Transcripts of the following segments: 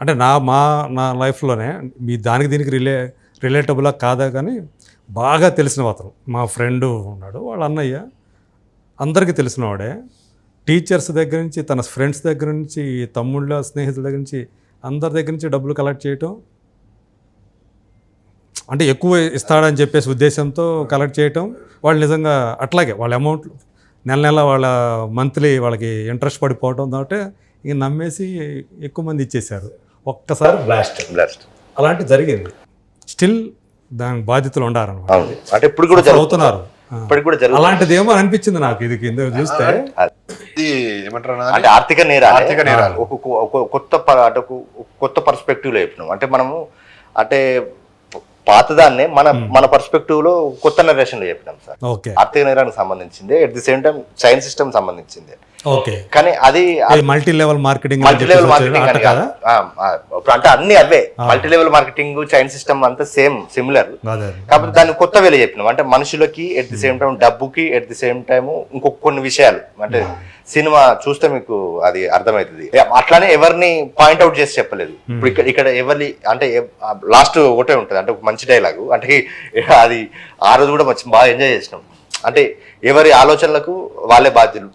అంటే నా మా నా లైఫ్లోనే మీ దానికి దీనికి రిలే రిలేటబుల్గా కాదా కానీ బాగా తెలిసిన అతను. మా ఫ్రెండ్ ఉన్నాడు వాళ్ళ అన్నయ్య. అందరికీ తెలిసినవాడే టీచర్స్ దగ్గర నుంచి తన ఫ్రెండ్స్ దగ్గర నుంచి తమ్ముళ్ళ స్నేహితుల దగ్గర నుంచి అందరి దగ్గర నుంచి డబ్బులు కలెక్ట్ చేయటం అంటే ఎక్కువ ఇస్తాడని చెప్పేసి ఉద్దేశంతో కలెక్ట్ చేయటం వాళ్ళు నిజంగా అట్లాగే వాళ్ళ అమౌంట్ నెల నెల వాళ్ళ మంత్లీ వాళ్ళకి ఇంట్రెస్ట్ పడిపోవటం కాబట్టి ఇక నమ్మేసి ఎక్కువ మంది ఇచ్చేశారు. ఒక్కసారి బ్లాస్ట్ బ్లాస్ట్ అలాంటి జరిగింది. స్టిల్ దానికి బాధ్యతలు ఉండారనమాట అవును. అంటే ఇప్పుడు కూడా అవుతున్నారు. ఇప్పటికి కూడా జరుగుతుంది. అలాంటిదేమో అనిపించింది నాకు ఇది కింద చూస్తే. ఇది ఏమంటారు అన్న? అంటే ఆర్థిక నేరాలు. ఆర్థిక నేరాలు. కొత్త ప- అంటే కొత్త పర్స్పెక్టివ్లో చెప్పినాం. అంటే మనము అంటే పాతదాన్నే మన మన పర్స్పెక్టివ్లో కొత్త నరేషన్లో చెప్పినాం సార్. ఆర్థిక నేరానికి సంబంధించింది at the same time science system సంబంధించింది. ఓకే. కానీ అది multi level marketing multi level marketing అని కదా? ఇప్పుడు అంటే అన్ని అవే. Multi level marketing chain system అంతా సేమ్ సిమిలర్ కాకపోతే దాన్ని కొత్త వేలు చెప్పినాం. అంటే మనుషులకి ఎట్ ది సేమ్ టైం డబ్బుకి ఎట్ ది సేమ్ టైం ఇంకొక కొన్ని విషయాలు. అంటే సినిమా చూస్తే మీకు అది అర్థమవుతుంది. అట్లానే ఎవరిని పాయింట్ అవుట్ చేసి చెప్పలేదు. ఇప్పుడు ఇక్కడ ఇక్కడ ఎవరిని అంటే లాస్ట్ ఒకటే ఉంటుంది. అంటే ఒక మంచి డైలాగు. అంటే అది ఆ రోజు కూడా మంచి బాగా ఎంజాయ్ చేసినాం. అంటే ఎవరి ఆలోచనలకు వాళ్ళే బాధ్యులు.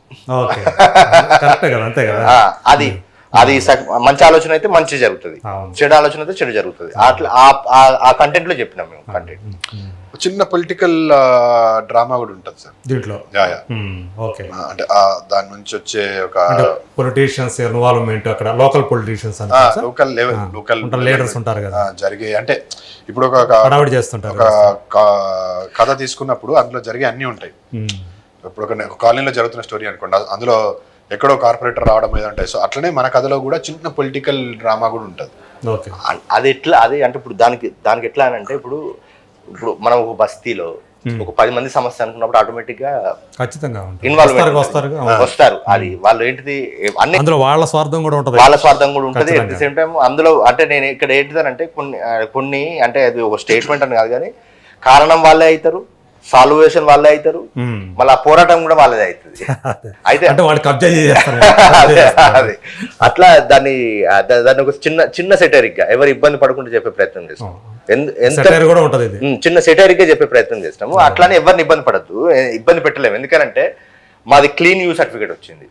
అది. అది మంచి ఆలోచన అయితే మంచి జరుగుతుంది. చెడు ఆలోచన అయితే చెడు జరుగుతుంది. అట్లా ఆ- ఆ- ఆ కంటెంట్లో చెప్పినాం మేము కంటెంట్ ఒక చిన్న పొలిటికల్ డ్రామా కూడా ఉంటుంది సార్. దీంట్లో? Yeah yeah. మ్మ్. ఓకే. ఆ, అంటే ఆ దాని నుంచి వచ్చే ఒక పొలిటీషియన్స్ ఇన్వాల్వ్మెంట్ అక్కడ local politicians local level local leaders ఉంటారు కదా. జరిగే అంటే ఇప్పుడు ఒక హడావిడి చేస్తుంటారు ఒక కథ తీసుకున్నప్పుడు అందులో జరిగే అన్నీ ఉంటాయి. ఇప్పుడు ఒక కాలనీలో జరుగుతున్న స్టోరీ అనుకోండి అందులో ఎక్కడో కార్పొరేటర్ రావడం మీద ఉంటాయి సో అట్లనే మన కథలో కూడా చిన్న పొలిటికల్ డ్రామా కూడా ఉంటుంది. ఓకే. అది ఎట్లా అది అంటే ఇప్పుడు దానికి దానికి ఎట్లా అని అంటే ఇప్పుడు ఇప్పుడు మనం ఒక బస్తీలో ఒక పది మంది సమస్య అనుకున్నప్పుడు ఆటోమేటిక్గా ఖచ్చితంగా ఉంటారు. ఇన్వాల్వ్మెంట్ వస్తారు వస్తారు అది వాళ్ళు ఏంటిది అన్ని అందులో వాళ్ళ స్వార్థం కూడా ఉంటుంది. వాళ్ళ స్వార్థం కూడా ఉంటుంది. అట్ ది సేమ్ టైం అందులో అంటే నేను ఇక్కడ ఏంటిదనంటే కొన్ని ఆ, కొన్ని అంటే అది ఒక స్టేట్మెంట్ అని కాదు కానీ కారణం వాళ్ళే అవుతారు. సాల్వేషన్ వాళ్ళే అవుతారు. మళ్ళీ ఆ పోరాటం కూడా వాళ్ళదే అవుతుంది. అయితే అంటే వాళ్ళు కబ్జా అదే అట్లా దాన్ని దాన్ని ఒక చిన్న చిన్న సెటరిక్గా ఎవరు ఇబ్బంది పడకుండా చెప్పే ప్రయత్నం చేస్తాం. ఎంత చిన్న సెటరిక్గా చెప్పే ప్రయత్నం చేస్తాము. అట్లానే ఎవరిని ఇబ్బంది పడద్దు. ఇబ్బంది పెట్టలేము. ఎందుకంటే మాది క్లీన్ యూ సర్టిఫికేట్ వచ్చింది.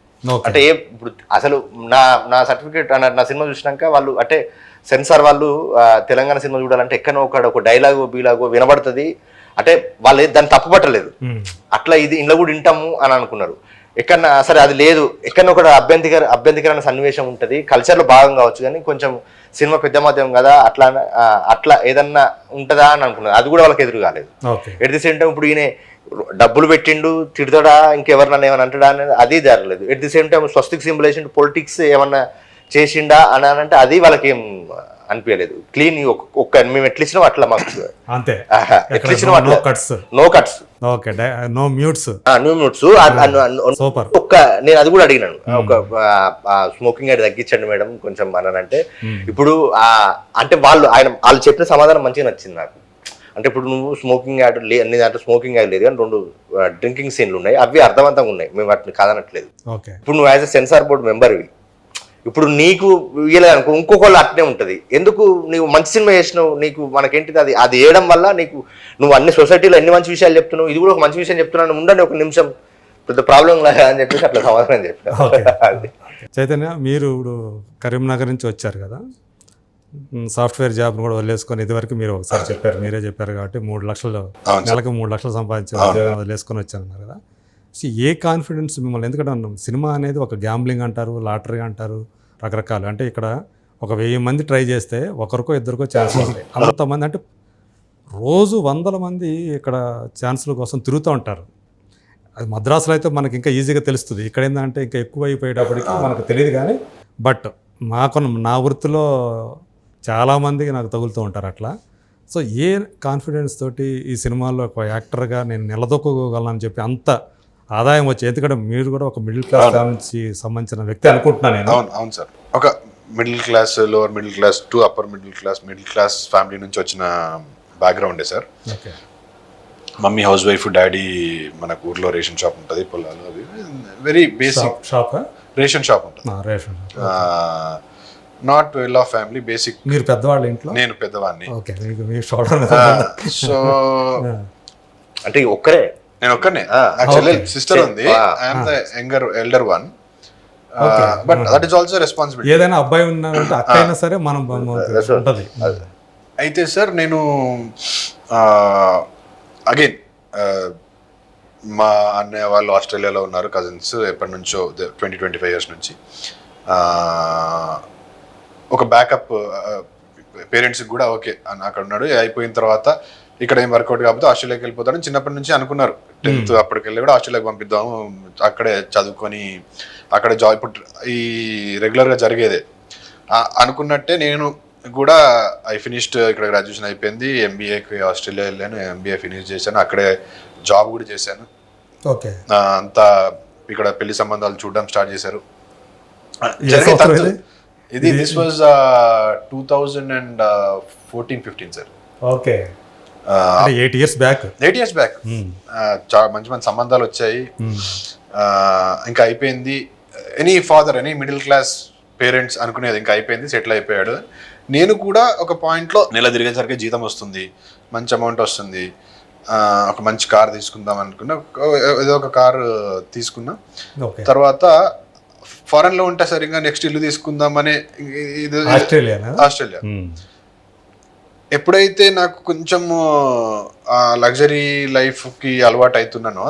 అంటే ఏ ఇప్పుడు అసలు నా నా సర్టిఫికేట్ నా సినిమా చూసినాక వాళ్ళు అంటే సెన్సార్ వాళ్ళు తెలంగాణ సినిమా చూడాలంటే ఎక్కడో ఒక డైలాగు బీలాగో వినబడుతుంది. అంటే వాళ్ళు దాన్ని తప్పుపట్టలేదు. అట్లా ఇది ఇంట్లో కూడా వింటాము అని అనుకున్నారు. ఎక్కడన్నా సరే అది లేదు. ఎక్కడన్నా ఒక అభ్యంతర అభ్యంతరకరమైన సన్నివేశం ఉంటుంది. కల్చర్లో భాగం కావచ్చు కానీ కొంచెం సినిమా పెద్ద మాధ్యమం కదా అట్లా అట్లా ఏదన్నా ఉంటుందా అని అనుకున్నారు. అది కూడా వాళ్ళకి ఎదురు కాలేదు. ఎట్ ది సేమ్ టైం ఇప్పుడు ఈయన డబ్బులు పెట్టిండు తిడతాడా ఇంకెవరినన్నా ఏమైనా అంటాడా అనేది అది జరగలేదు. At the same time Swastik symbolisation politics ఏమన్నా చేసిండా అని అంటే అది వాళ్ళకి అనిపించలేదు. క్లీన్ ఒక్క మేము ఎట్లా ఇచ్చినాం అట్లా మాకు అంతే. ఎట్లా ఇచ్చినాం నో అట్లా cuts no cuts okay no mutes new minutes super ఒక్క నేను అది కూడా అడిగినాను. ఒక స్మోకింగ్ అది తగ్గించండి మేడం కొంచెం అనంటే ఇప్పుడు ఆ అంటే వాళ్ళు ఆయన వాళ్ళు చెప్పిన సమాధానం మంచిగా నచ్చింది నాకు. అంటే ఇప్పుడు నువ్వు స్మోకింగ్ యాడ్ లే నీ దాంట్లో స్మోకింగ్ యాడ్ లేదు కానీ రెండు డ్రింకింగ్ సీన్లు ఉన్నాయి. అవి అర్థవంతంగా ఉన్నాయి. మేము వాటిని కాదనట్లేదు. ఇప్పుడు నువ్వు యాజ్ అ సెన్సార్ బోర్డు మెంబర్వి ఇప్పుడు నీకు అనుకో ఇంకొకళ్ళు అట్నే ఉంటుంది. ఎందుకు నీవు మంచి సినిమా చేసినావు? నీకు మనకేంటిది? అది అది వేయడం వల్ల నీకు నువ్వు అన్ని సొసైటీలో ఎన్ని మంచి విషయాలు చెప్తున్నావు? ఇది కూడా ఒక మంచి విషయం చెప్తున్నాను ఉండండి ఒక నిమిషం. పెద్ద ప్రాబ్లం లేదా అని చెప్పేసి అట్లా సమాధానం ఓకే. చెప్పిన చైతన్య మీరు ఇప్పుడు కరీంనగర్ నుంచి వచ్చారు కదా? సాఫ్ట్వేర్ జాబ్ కూడా వదిలేసుకొని ఇదివరకు మీరు ఒకసారి చెప్పారు. మీరే చెప్పారు కాబట్టి మూడు లక్షలు నెలకు మూడు లక్షలు సంపాదించే ఉద్యోగం వదిలేసుకొని వచ్చారన్నారు కదా? సో ఏ కాన్ఫిడెన్స్ మిమ్మల్ని ఎందుకంటే అన్నాం సినిమా అనేది ఒక గ్యాంబ్లింగ్ అంటారు లాటరీ అంటారు రకరకాలు. అంటే ఇక్కడ ఒక వెయ్యి మంది ట్రై చేస్తే ఒకరికో ఇద్దరికో ఛాన్స్ ఉంటాయి. అంతమంది అంటే రోజు వందల మంది ఇక్కడ ఛాన్సుల కోసం తిరుగుతూ ఉంటారు. అది మద్రాసులో అయితే మనకి ఇంకా ఈజీగా తెలుస్తుంది. ఇక్కడ ఏంటంటే ఇంకా ఎక్కువ అయిపోయేటప్పటికి మనకు తెలియదు కానీ బట్ మాకు నా వృత్తిలో చాలామందికి నాకు తగులుతూ ఉంటారు అట్లా. సో ఏ కాన్ఫిడెన్స్ తోటి ఈ సినిమాలో ఒక యాక్టర్గా నేను నిలదొక్కగలను చెప్పి అంత ఆదాయం వచ్చి ఎందుకంటే మీరు కూడా ఒక మిడిల్ క్లాస్ నుంచి సంబంధించిన వ్యక్తి అనుకుంటున్నాను నేను. అవును అవును సార్. ఒక middle class lower middle class to upper middle class middle class family నుంచి వచ్చిన బ్యాక్గ్రౌండే sir. Okay. Mummy housewife daddy మనకు ఊర్లో రేషన్ షాప్ ఉంటుంది పొలాలు అవి very basic shop ration shop ఉంటుంది. రేషన్ ఆ, not well off family basic మీరు పెద్దవాళ్ళ ఇంట్లో? నేను పెద్దవాడిని. సో అంటే ఒక్కరే? నేను ఒక్కనే Ah, okay. సిస్టర్ ఉంది. Ah. I'm the younger elder one. But that is also responsibility ఏదైనా అబ్బాయి ఉన్నారంటే అక్క అయినా సరే మనం ఉంటది. అయితే సార్ నేను అగైన్ మా అన్నయ్య వాళ్ళు ఆస్ట్రేలియాలో ఉన్నారు కజిన్స్ ఎప్పటి నుంచో ట్వంటీ ట్వంటీ ఫైవ్ ఇయర్స్ నుంచి. Ah, ఒక బ్యాకప్ పేరెంట్స్కి కూడా ఓకే. అని అక్కడ ఉన్నాడు. అయిపోయిన తర్వాత ఇక్కడ ఏం వర్కౌట్ కాకపోతే ఆస్ట్రేలియాకి వెళ్ళిపోతాడని చిన్నప్పటి నుంచి అనుకున్నారు. టెన్త్ అప్పటికి వెళ్ళి కూడా ఆస్ట్రేలియాకి పంపిద్దాము అక్కడే చదువుకొని అక్కడ జాబ్ ఇప్పుడు ఈ రెగ్యులర్గా జరిగేదే. అనుకున్నట్టే నేను కూడా ఐ ఫినిష్డ్ ఇక్కడ గ్రాడ్యుయేషన్ అయిపోయింది ఎంబీఏకి ఆస్ట్రేలియా వెళ్ళాను ఎంబీఏ ఫినిష్ చేశాను అక్కడే జాబ్ కూడా చేశాను. ఓకే. అంతా ఇక్కడ పెళ్ళి సంబంధాలు చూడడం స్టార్ట్ చేశారు. ఇది? This was two thousand and fourteen fifteen sir okay. Eight years back eight years back మంచి మంచి సంబంధాలు వచ్చాయి. ఆ, ఇంకా అయిపోయింది. Any father any middle class parents అనుకునేది ఇంకా అయిపోయింది సెటిల్ అయిపోయాడు. నేను కూడా ఒక పాయింట్లో నెల తిరిగేసరికి జీతం వస్తుంది మంచి అమౌంట్ వస్తుంది. ఆ, ఒక మంచి కార్ తీసుకుందాం అనుకున్నా ఏదో ఒక కార్ తీసుకున్నా. తర్వాత ఫారెన్లో ఉంటే సరిగ్గా నెక్స్ట్ ఇల్లు తీసుకుందామని ఇది ఆస్ట్రేలియా ఆస్ట్రేలియా ఎప్పుడైతే నాకు కొంచెం ఆ లగ్జరీ లైఫ్కి అలవాటు అవుతున్నానో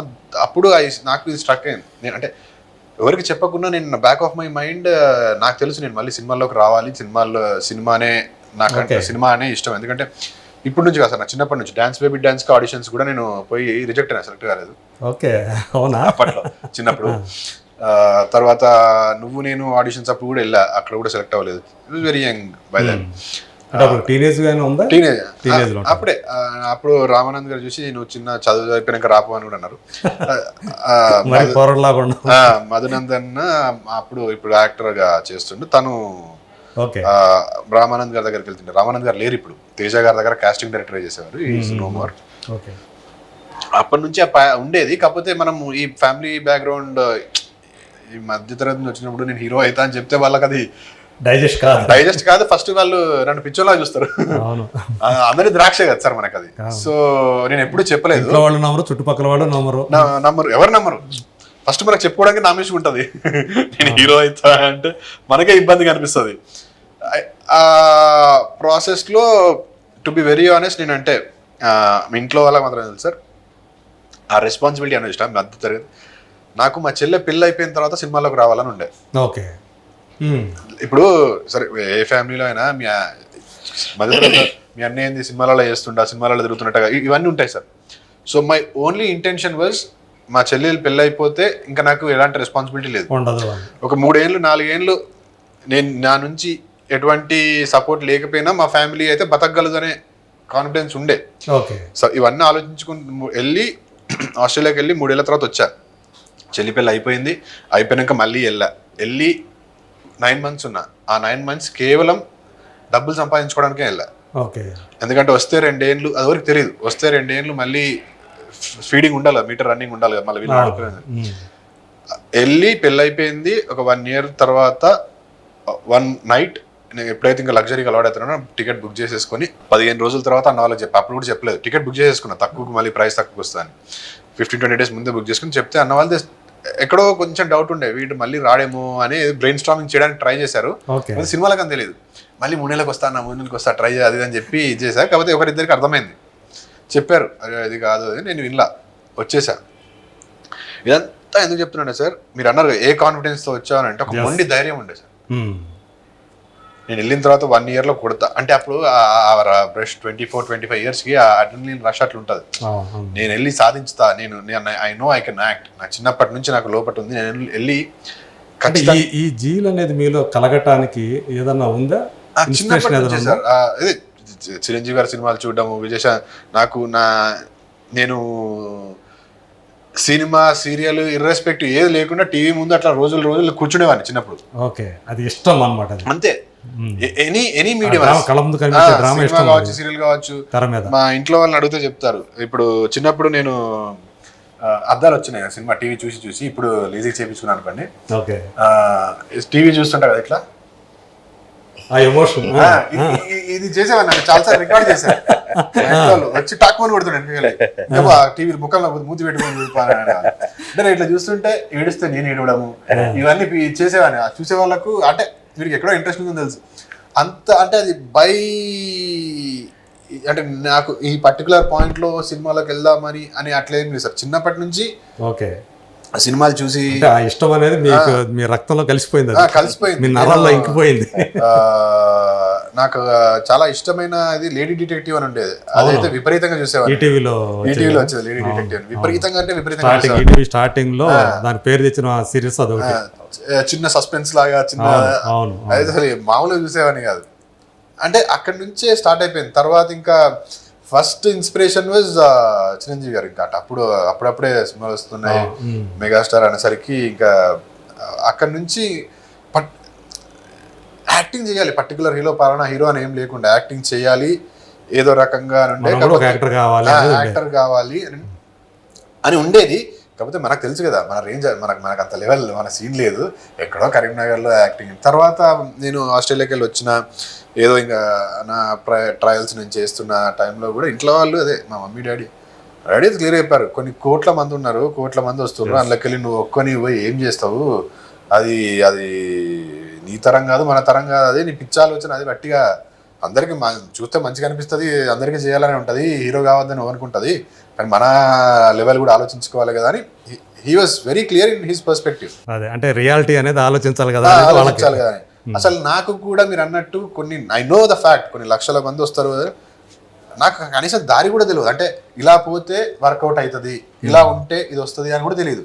అప్పుడు నాకు ఇది స్ట్రక్ అయింది. నేను అంటే ఎవరికి చెప్పకుండా నేను బ్యాక్ ఆఫ్ మై మైండ్ నాకు తెలుసు నేను మళ్ళీ సినిమాల్లోకి రావాలి. సినిమాల్లో సినిమానే నాకంటే Okay. సినిమా అనే ఇష్టం. ఎందుకంటే ఇప్పుడు నుంచి కాదు సార్ నా చిన్నప్పటి నుంచి డాన్స్ బేబీ డాన్స్ ఆడిషన్స్ కూడా నేను పోయి రిజెక్ట్ అయినా సెలెక్ట్ కాలేదు. ఓకే. అవునా? అప్పట్లో చిన్నప్పుడు. తర్వాత నువ్వు నేను ఆడిషన్స్ అప్పుడు కూడా వెళ్ళా. అక్కడ కూడా సెలెక్ట్ అవ్వలేదు. It very young by then teenage గానే ఉందా? టీనేజ్ Teenage లో ఉంటారు. అప్పుడే. అప్పుడు రామానంద్ గారు చూసి నువ్వు చిన్న చదువు అయిపోయినాక రాపు అని కూడా అన్నారు. మధునందన్ అప్పుడు ఇప్పుడు యాక్టర్గా చేస్తుండే. తను రామానంద్ గారి దగ్గరికి వెళ్తుండే. రామానంద్ గారు లేరు ఇప్పుడు. తేజ గారి దగ్గర కాస్టింగ్ డైరెక్టర్ చేసేవారు. ఓకే. అప్పటి నుంచి ఉండేది. కాకపోతే మనం ఈ ఫ్యామిలీ బ్యాక్గ్రౌండ్ ఈ మధ్య తరగతి నుంచి వచ్చినప్పుడు నేను హీరో అవుతా అని చెప్తే వాళ్ళకి అది డైజెస్ట్ కాదు. డైజెస్ట్ కాదు ఫస్ట్ వాళ్ళు నన్ను పిచ్చోలా చూస్తారు. అవును. అందరి ద్రాక్ష కదా సార్ మనకు అది సో నేను ఎప్పుడు చెప్పలేదు. వాళ్ళు నమ్మరు చుట్టుపక్కల వాళ్ళు నమ్మరు. నా నమ్మరు ఎవరు నమ్మరు? ఫస్ట్ మనకు చెప్పుకోవడానికి నామినేషన్ ఉంటుంది. నేను హీరో అవుతా అంటే మనకే ఇబ్బందిగా అనిపిస్తుంది. ఆ ప్రాసెస్లో టు బి వెరీ ఆనెస్ట్ నేనంటే ఆ, మీ ఇంట్లో వాళ్ళకి మాత్రం తెలుసు సార్. ఆ రెస్పాన్సిబిలిటీ అనేది ఇష్టం మధ్య తరగతి నాకు మా చెల్లె పెళ్ళి అయిపోయిన తర్వాత సినిమాలోకి రావాలని ఉండే. ఓకే. ఇప్పుడు సరే ఏ ఫ్యామిలీలో అయినా మీ మధ్య మీ అన్న ఏంది సినిమాలలో చేస్తుంటా సినిమాలలో తిరుగుతున్నట్టుగా ఇవన్నీ ఉంటాయి sir. So my only intention was మా చెల్లెలు పెళ్ళి అయిపోతే ఇంకా నాకు ఎలాంటి రెస్పాన్సిబిలిటీ లేదు. ఒక మూడేళ్ళు నాలుగేళ్ళు నేను నా నుంచి ఎటువంటి సపోర్ట్ లేకపోయినా మా ఫ్యామిలీ అయితే బతకగలదనే కాన్ఫిడెన్స్ ఉండే. ఓకే. సో ఇవన్నీ ఆలోచించుకుంటూ వెళ్ళి ఆస్ట్రేలియాకి వెళ్ళి మూడేళ్ళ తర్వాత వచ్చా. చెల్లి పెళ్ళి అయిపోయింది అయిపోయాక మళ్ళీ వెళ్ళా. వెళ్ళి నైన్ మంత్స్ ఉన్నా. ఆ నైన్ మంత్స్ కేవలం డబ్బులు సంపాదించుకోవడానికే వెళ్ళా. ఓకే. ఎందుకంటే వస్తే రెండేళ్ళు అది వరకు తెలియదు వస్తే రెండేళ్ళు మళ్ళీ ఫీడింగ్ ఉండాలి మీటర్ రన్నింగ్ ఉండాలి కదా మళ్ళీ వీళ్ళు ఆడుకునేది. వెళ్ళి పెళ్ళి అయిపోయింది ఒక వన్ ఇయర్ తర్వాత వన్ నైట్ నేను ఎప్పుడైతే ఇంకా లగ్జరీగా అలవాటు అవుతున్నానో టికెట్ బుక్ చేసేసుకొని పదిహేను రోజుల తర్వాత అన్న వాళ్ళకి చెప్పి అప్పుడు కూడా చెప్పలేదు. టికెట్ బుక్ చేసేసుకున్నా. తక్కువకి మళ్ళీ ప్రైస్ తక్కువకి వస్తుందని ఫిఫ్టీన్ ట్వంటీ డేస్ ముందే బుక్ చేసుకుని చెప్తే అన్న వాళ్ళు ఎక్కడో కొంచెం డౌట్ ఉండే వీడు మళ్ళీ రాడేమో అని బ్రెయిన్ స్టామింగ్ చేయడానికి ట్రై చేశారు. సినిమాలకు అని తెలియదు మళ్ళీ మూడు నెలలకు వస్తా నా మూడు నెలలకు వస్తా ట్రై ఇది అని చెప్పి ఇది చేశా కాకపోతే ఒకరిద్దరికి అర్థమైంది. చెప్పారు అరే అది కాదు అది నేను వినలా. వచ్చేసా. ఇదంతా ఎందుకు చెప్తున్నాను సార్? మీరు అన్నారు ఏ కాన్ఫిడెన్స్తో వచ్చావనంటే ఒక. మొండి ధైర్యం ఉండే సార్. ఉమ్. నేను వెళ్ళిన తర్వాత వన్ ఇయర్లో కొడతా. అంటే అప్పుడు brush twenty four twenty five ఇయర్స్కి అడ్రినలిన్ రష్ అట్లా ఉంటుంది. నేను వెళ్ళి సాధించుతా. నేను I know I can act నాకు చిన్నప్పటి నుంచి నాకు లోపట ఉంది. నేను వెళ్ళి ఈ ఈ జీల్ అనేది మీలో కలగటానికి ఏదన్నా ఉందా? చిన్నప్పటి? సార్ చిరంజీవి గారి సినిమాలు చూడడము విజయ్ శా- నాకు నా నేను సినిమా సీరియల్ ఇర్రెస్పెక్టివ్ ఏది లేకుండా టీవీ ముందు అట్లా రోజులు రోజులు కూర్చునేవాడిని చిన్నప్పుడు. ఓకే. అది ఇష్టం అన్నమాట అది. అంతే. ఎనీ ఎనీ మీడియం ఇష్టం కావచ్చు సీరియల్ కావచ్చు. మా ఇంట్లో వాళ్ళని అడిగితే చెప్తారు. ఇప్పుడు చిన్నప్పుడు నేను అద్దాలు వచ్చినాయి ఆ సినిమా టీవీ చూసి చూసి. ఇప్పుడు లీజీ చేపించుకున్నాను అనుకోండి. ఓకే. టీవీ చూస్తుంటా కదా ఇట్లా ఎమోషన్. ఇది- చేసేవాడిని నేను చాలాసార్లు రికార్డ్ చేశాను వచ్చి టాక్మని కొడుతున్నాను టీవీ ముఖంలో మూతి పెట్టుకొని. అంటే ఇట్లా చూస్తుంటే ఏడుస్తే నేను ఏడవడము. ఇవన్నీ చేసేవాడిని. చూసే వాళ్ళకు అంటే వీరికి ఎక్కడో ఇంట్రెస్ట్ ఉందని తెలుసు. అంత అంటే అది బై అంటే నాకు ఈ పర్టికులర్ పాయింట్లో సినిమాలోకి వెళ్దామని అని అట్లా ఏం లేదు సార్. చిన్నప్పటి నుంచి ఓకే. సినిమాలు చూసి ఇష్టం అనేది మీకు మీ రక్తంలో కలిసిపోయింది కలిసిపోయింది. మీ నరాల్లో ఇంకిపోయింది. నాకు చాలా ఇష్టమైన అది లేడీ డిటెక్టివ్ అని ఉండేది. అదైతే విపరీతంగా చూసేవాడిని. ఈటీవీలో ఈటీవీలో వచ్చేది లేడీ డిటెక్టివ్ విపరీతంగా అంటే విపరీతంగా స్టార్టింగ్ చూసేవాడిని. ఈటీవీ స్టార్టింగ్లో దాని పేరు తెచ్చిన సిరీస్ అదొకటి. ఆ, చిన్న సస్పెన్స్ లాగా చిన్న అసలు మామూలుగా చూసేవాడిని కాదు. అంటే అక్కడి నుంచే స్టార్ట్ అయిపోయింది. తర్వాత ఇంకా ఫస్ట్ ఇన్స్పిరేషన్ వాజ్ చిరంజీవి గారు ఇంకా అప్పుడు అప్పుడప్పుడే సినిమాలు వస్తున్నాయి. మెగాస్టార్ అనేసరికి ఇంకా అక్కడి నుంచి యాక్టింగ్ చేయాలి. పర్టికులర్ హీరో పలానా హీరో అని ఏం లేకుండా యాక్టింగ్ చేయాలి. ఏదో రకంగా యాక్టర్ కావాలి. యాక్టర్ కావాలి అని అని ఉండేది. కాకపోతే మనకు తెలుసు కదా మన రేంజ్ మనకు మనకు అంత లెవెల్ మన సీన్ లేదు. ఎక్కడో కరీంనగర్లో యాక్టింగ్. తర్వాత నేను ఆస్ట్రేలియాకి వెళ్ళి వచ్చిన ఏదో ఇంకా నా ట్రయల్స్ నేను చేస్తున్న టైంలో కూడా ఇంట్లో వాళ్ళు అదే మా మమ్మీ డాడీ. డాడీ క్లియర్ అయిపోయారు కొన్ని కోట్ల మంది ఉన్నారు కోట్ల మంది వస్తున్నారు. అందులోకి వెళ్ళి నువ్వు ఒక్కని పోయి ఏం చేస్తావు? అది అది తరం కాదు మన తరం కాదు అది నీ పిచ్చి ఆలోచన అది గట్టిగా అందరికి చూస్తే మంచిగా అనిపిస్తుంది అందరికీ చేయాలని ఉంటుంది హీరో కావద్దని అనుకుంటుంది కానీ మన లెవెల్ కూడా ఆలోచించుకోవాలి కదా అని he was very clear in his perspective అదే అంటే రియాలిటీ అనేది ఆలోచించాలి కదా ఆలోచించాలి కదా. అసలు నాకు కూడా మీరు అన్నట్టు కొన్ని ఐ నో ద ఫ్యాక్ట్ కొన్ని లక్షల మంది వస్తారు నాకు కనీసం దారి కూడా తెలియదు అంటే ఇలా పోతే వర్కౌట్ అవుతుంది ఇలా ఉంటే ఇది వస్తుంది అని కూడా తెలియదు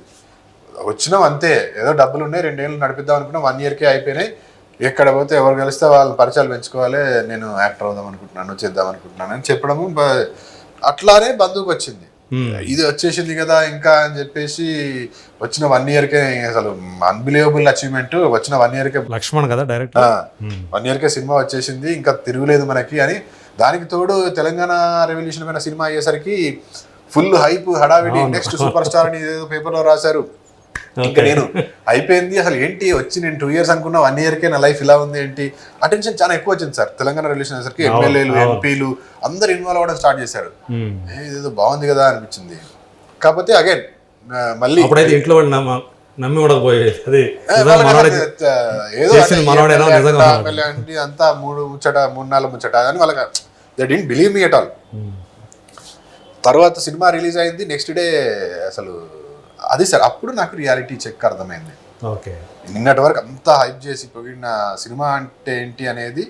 వచ్చినాం అంతే. ఏదో డబ్బులు ఉన్నాయి రెండేళ్ళు నడిపిద్దాం అనుకున్నాం వన్ ఇయర్కే అయిపోయినాయి. ఎక్కడ పోతే ఎవరు కలిస్తే వాళ్ళ పరిచయాలు పెంచుకోవాలి నేను యాక్టర్ అవుదాం అనుకుంటున్నాను చేద్దాం అనుకుంటున్నాను అని చెప్పడము అట్లానే బంధువుకి వచ్చింది. ఇది వచ్చేసింది కదా ఇంకా అని చెప్పేసి వచ్చిన వన్ ఇయర్కే అసలు అన్బిలీవబుల్ అచీవ్మెంట్ వచ్చిన వన్ ఇయర్కే లక్ష్మణ్ కదా డైరెక్ట్ వన్ ఇయర్కే సినిమా వచ్చేసింది ఇంకా తిరుగులేదు మనకి అని. దానికి తోడు తెలంగాణ రెవల్యూషన్ పైన సినిమా అయ్యేసరికి ఫుల్ హైప్ హడావిడి నెక్స్ట్ సూపర్ స్టార్ అని ఏదో పేపర్లో రాశారు. ఇంకా నేను అయిపోయింది. అసలు ఏంటి? వచ్చి నేను టూ ఇయర్స్ అనుకున్నా వన్ ఇయర్కే నా లైఫ్ ఇలా ఉంది ఏంటి? అటెన్షన్ చాలా ఎక్కువ వచ్చింది సార్. తెలంగాణ రెవల్యూషన్ అయ్యేసరికి ఎమ్మెల్యేలు ఎంపీలు అందరు ఇన్వాల్వ్ అవ్వడం స్టార్ట్ చేశారు. ఏ, ఇదేదో బాగుంది కదా అనిపించింది. కాకపోతే అగైన్ మళ్ళీ అప్పుడైతే ఇంట్లో నమ్మ ఉండకపోయేది అది ఏదో అంతా మూడు ముచ్చట మూడు నాలుగు ముచ్చట అని వాళ్ళకి they didn't believe me at all తర్వాత సినిమా రిలీజ్ అయింది. నెక్స్ట్ డే అసలు అది సార్ అప్పుడు నాకు రియాలిటీ చెక్ అర్థమైంది. ఓకే. నిన్నటి వరకు అంతా హైప్ చేసి పొగిడిన సినిమా అంటే ఏంటి అనేది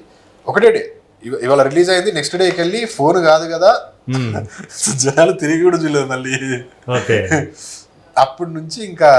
ఒకటే డే. ఇవ- ఇవాళ రిలీజ్ అయింది నెక్స్ట్ డేకి వెళ్ళి ఫోన్ కాదు కదా. జనాలు తిరిగి కూడా చూడలేదు మళ్ళీ. అప్పటి నుంచి ఇంకా